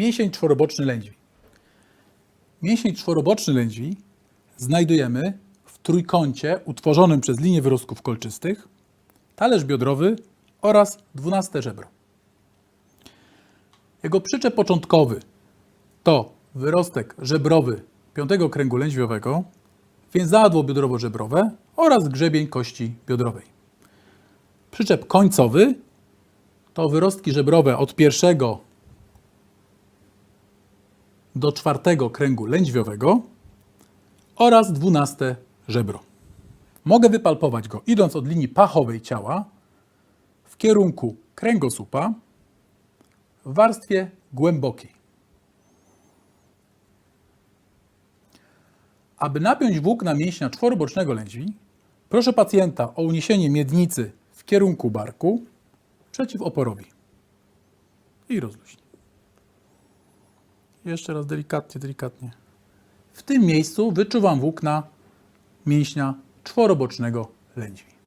Mięsień czworoboczny lędźwi. Mięsień czworoboczny lędźwi znajdujemy w trójkącie utworzonym przez linię wyrostków kolczystych, talerz biodrowy oraz dwunaste żebro. Jego przyczep początkowy to wyrostek żebrowy piątego kręgu lędźwiowego, więzadło biodrowo-żebrowe oraz grzebień kości biodrowej. Przyczep końcowy to wyrostki żebrowe od pierwszego do czwartego kręgu lędźwiowego oraz dwunaste żebro. Mogę wypalpować go idąc od linii pachowej ciała w kierunku kręgosłupa w warstwie głębokiej. Aby napiąć włókna mięśnia czworobocznego lędźwi, proszę pacjenta o uniesienie miednicy w kierunku barku przeciw oporowi. I rozluźnij. Jeszcze raz delikatnie, delikatnie. W tym miejscu wyczuwam włókna mięśnia czworobocznego lędźwi.